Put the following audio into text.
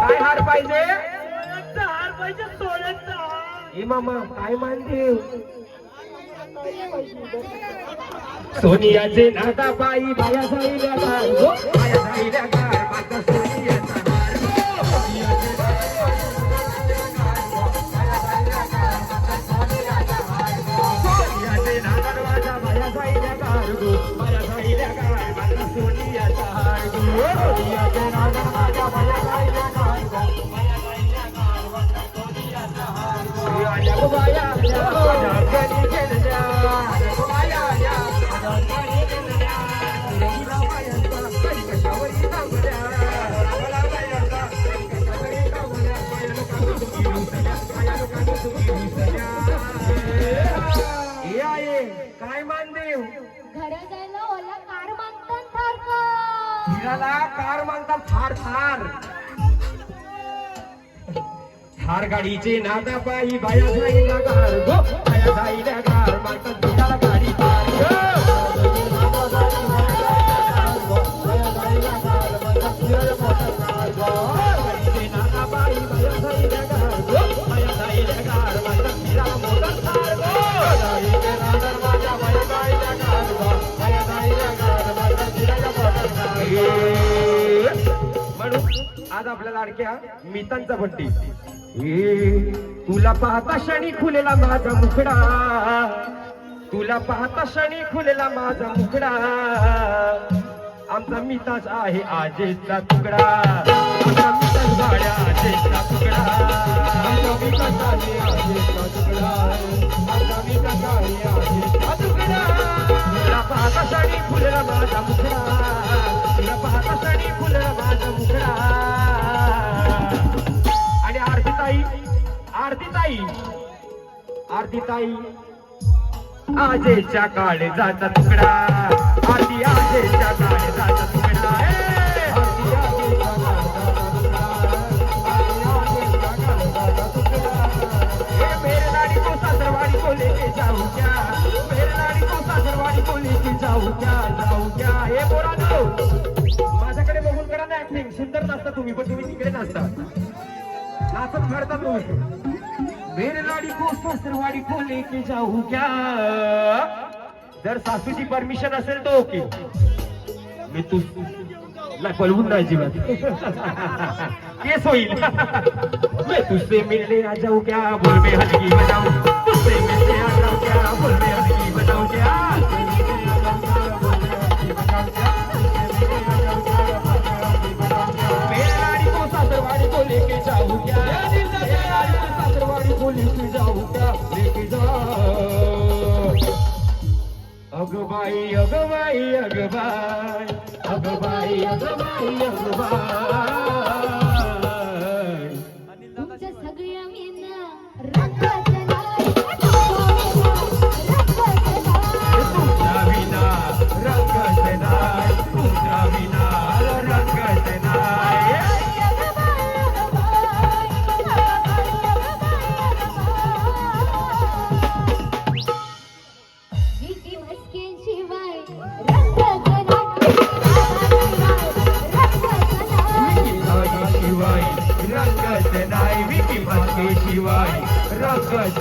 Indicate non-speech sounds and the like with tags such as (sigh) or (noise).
काय हार पाहिजे? सोन्याचा हार पाहिजे सोन्याचा मामा काय मानदेव सोनियाचे नाता बाई बाया जाईल्या बाया जाईल्या माझा सोनियाचा सोनियाचे नाता माझा येऊ. घरा जायला ओला कार मागतात सारखं हिराला कार थार थार थार गाडीचे नादा पायी बाया जाईल गार गो बाया जाईल गार मागतात हिराला गाडी थार म्हणून आज आपल्या लाडक्या मितांचा बड्डे ए, तुला पाहता क्षणी खुलेला माझा मुखडा तुला पाहता क्षणी खुलेला माझा मुखडा आमचा मिताच आहे आजेचा तुकडा. आमचा मिताच गाड्या आजेचा तुकडा. आमचा मिताच आहे आजेचा आरती ताई आरती ताई आजेच्या काळे जाता तुकडा. आरती आजेच्या काळे जाता तुकडा. जाऊ जाऊ हे बोला माझ्याकडे बघून करा ना ऍक्टिंग सुंदर नाचता तुम्ही पण तुम्ही तिकडे नाचता. नाचत घडता तुम्ही. मेरे लाडी को सासरवाडी को लेके जाऊ क्या? जर सासूची परमिशन असेल तर ओके मी तू नाही पळवून नाही जीवात. (laughs) केस होईल. (laughs) मैं तुझसे मिलने आ जाऊ क्या? बोल में हलकी बजाऊ. अग बाई अग बाई अग बाई अग बाई अग बाई अग शिवाय रंगच